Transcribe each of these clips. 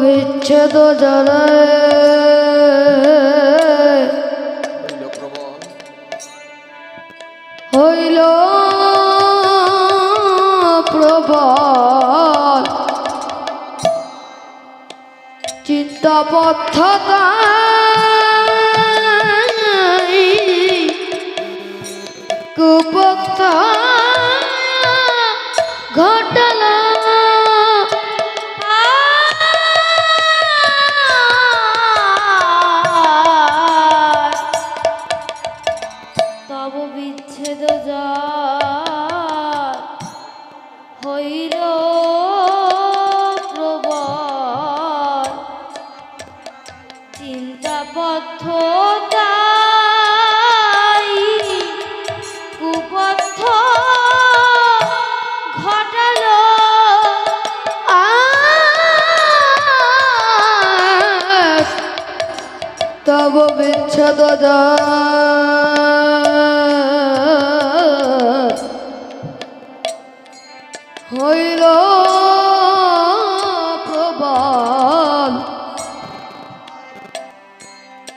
বিচ্ছেদ জলে। হইল প্রবল। চিন্তা পথতা কুপথা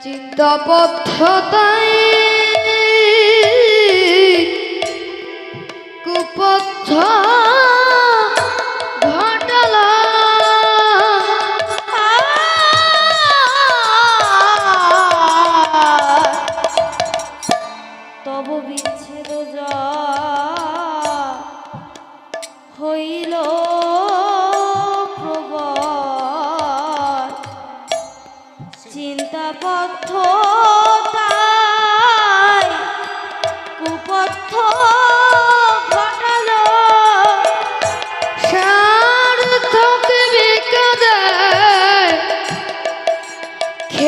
চিন্তাবদ্ধতায়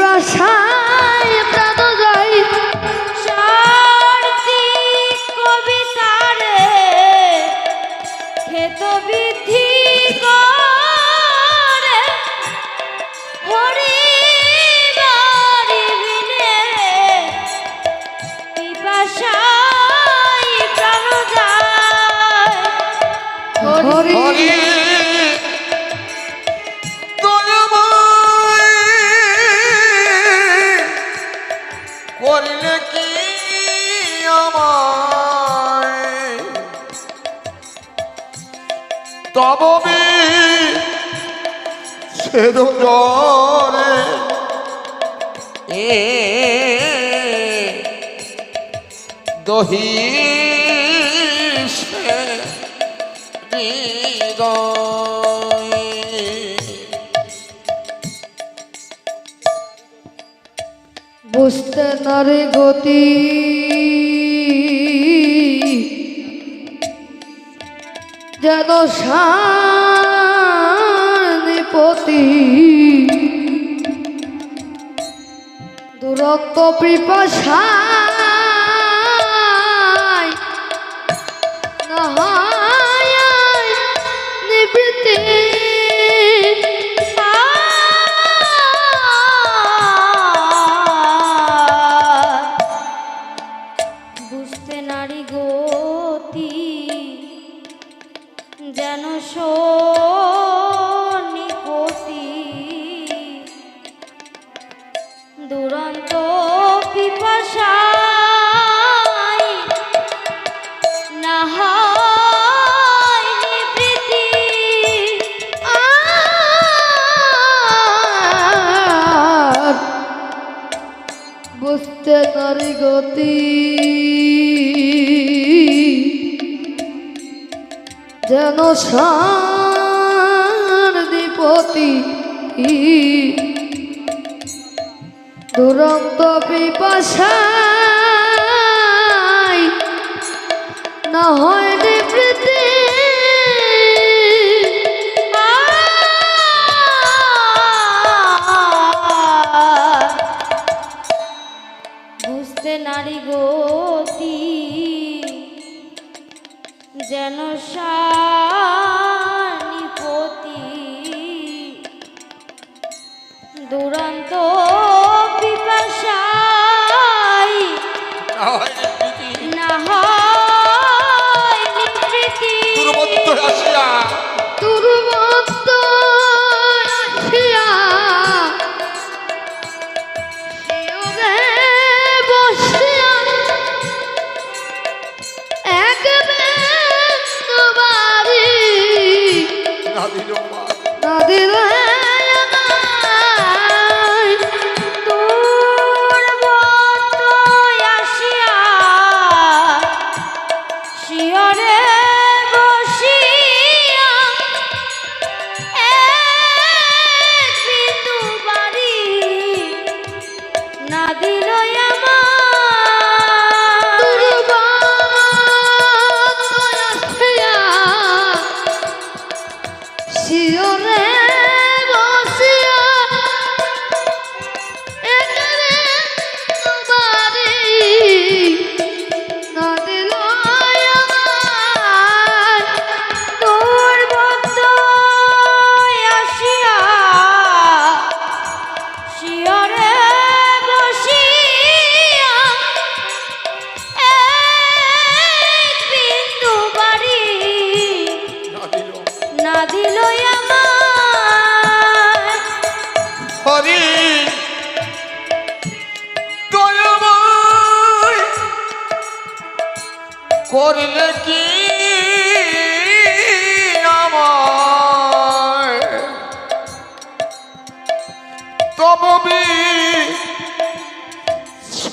প্রসায় প্রাণ যায় সারতি কবিতারে খেত বিধি Hori! Hori! সেদু জরে এ দহি বুঝতে নারে গতি। যেন সা পতি দুরক্ত পিপাসা। দুরন্ত বিপাশায় না হয়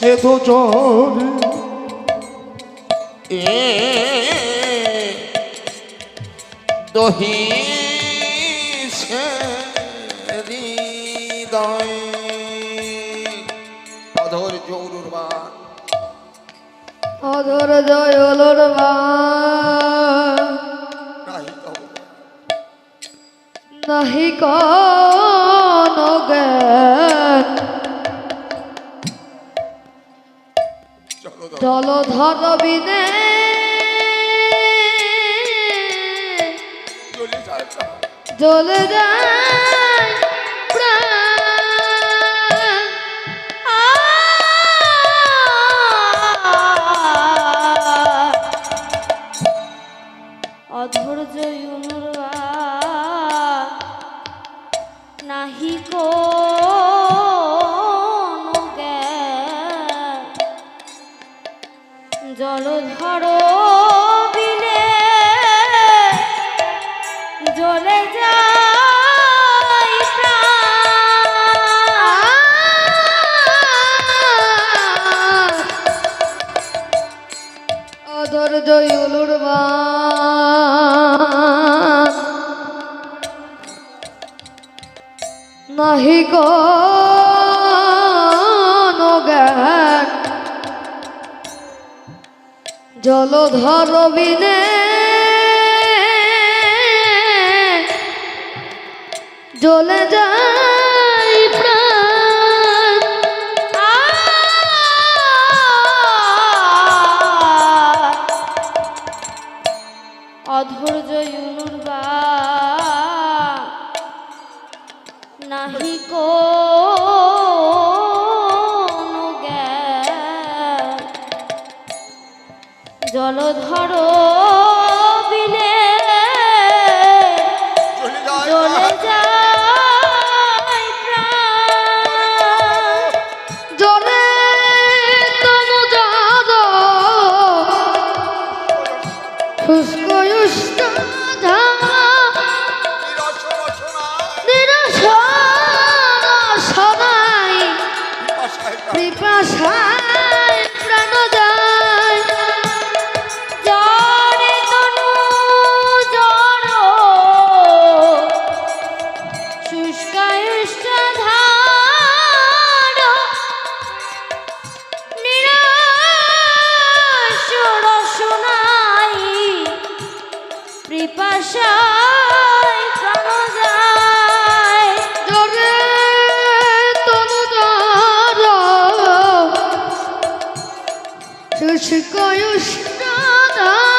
ए तो चोरी। ए दोही से रीदाई अधर जोरुरवा अधर जोरुरवा नहीं तो। জলধর বিদে জল জলধর বিনে জ্বলে যায় 这是个有石头的。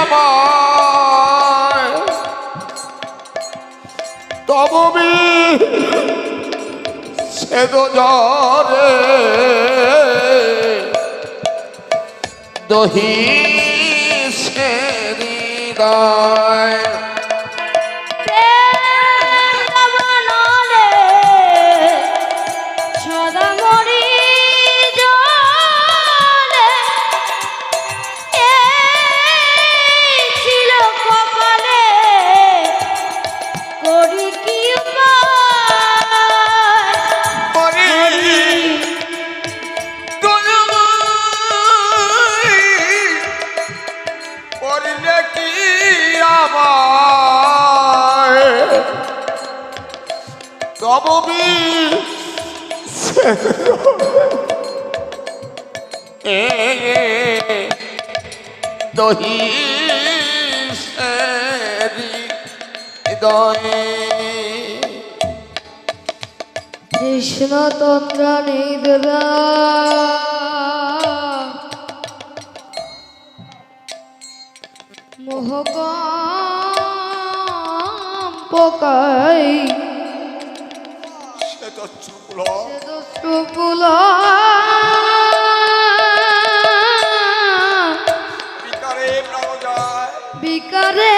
আমার তববি সেদ জরে দহি সে হৃদয়। কি আমার তববি দহি কৃষ্ণ তন্দ্র নিদ্রা মোহক পোকাই। সে তো চুপল সুপুল বিকারে বিকারে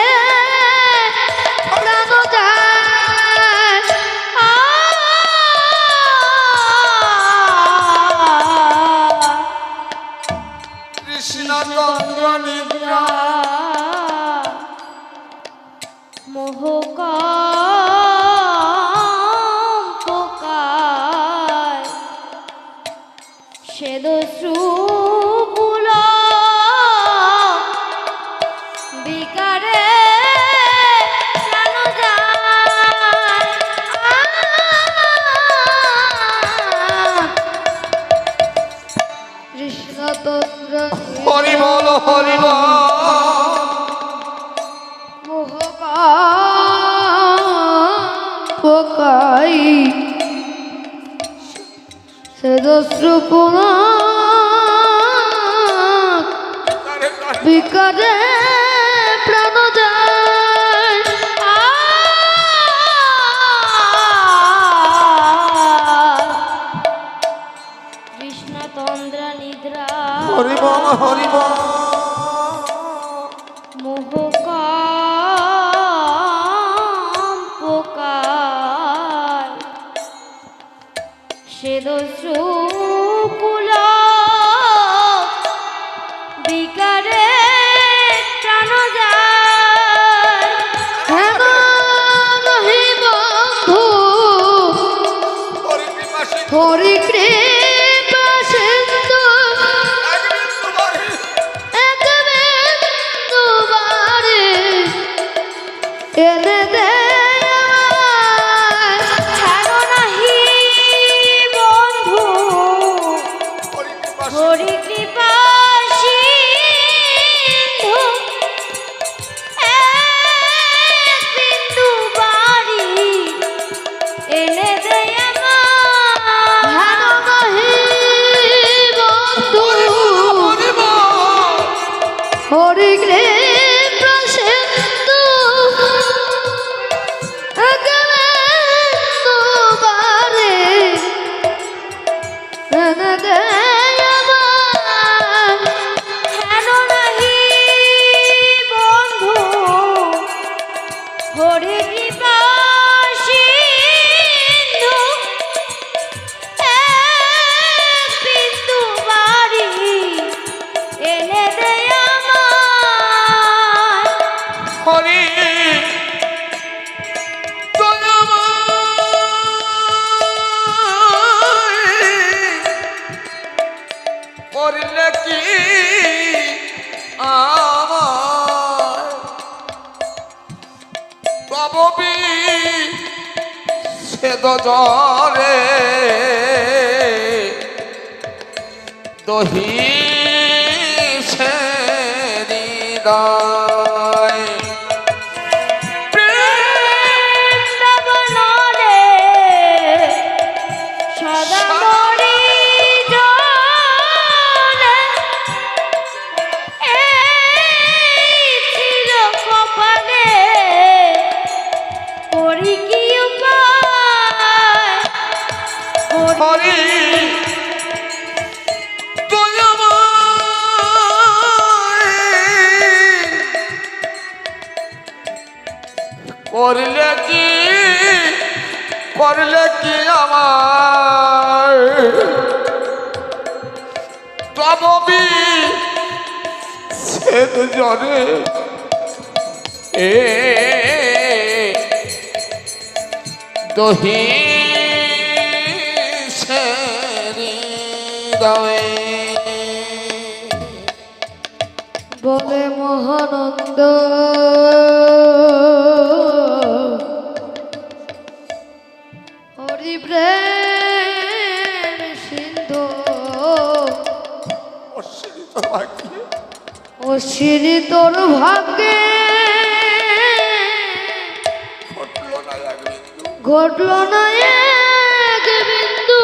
করিব। পোকাই সে দস্রু পোনা বিকারে প্রাণ যায়। কৃষ্ণ তন্দ্রা নিদ্রা। হরিবল হরিবল। সিক্ত জরে দহি করলে কি আমার? তবি সে জনে এ দহি বলে মহানন্দ। সিন্ধু। ও শ্রী তোর ভাগ্যে ঘটল না এক বিন্দু।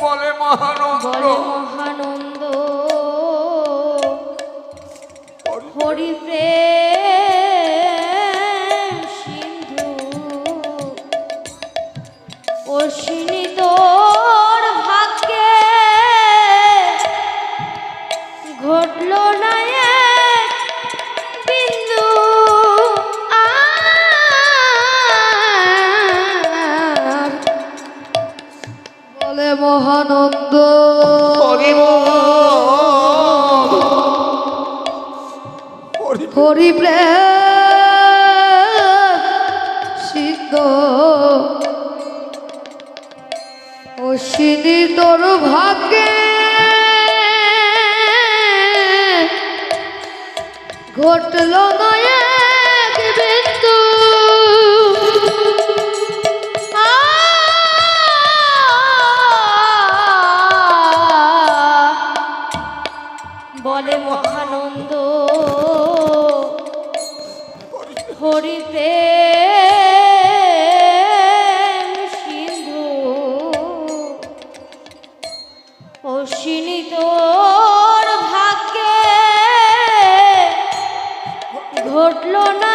বলে মহানুগ্রহ মহানন্দ। হরিপ্রেম। সিদ্ধ। অশ্বিনী তোর ভাগ্যে ঘটল নয়া ঘটল না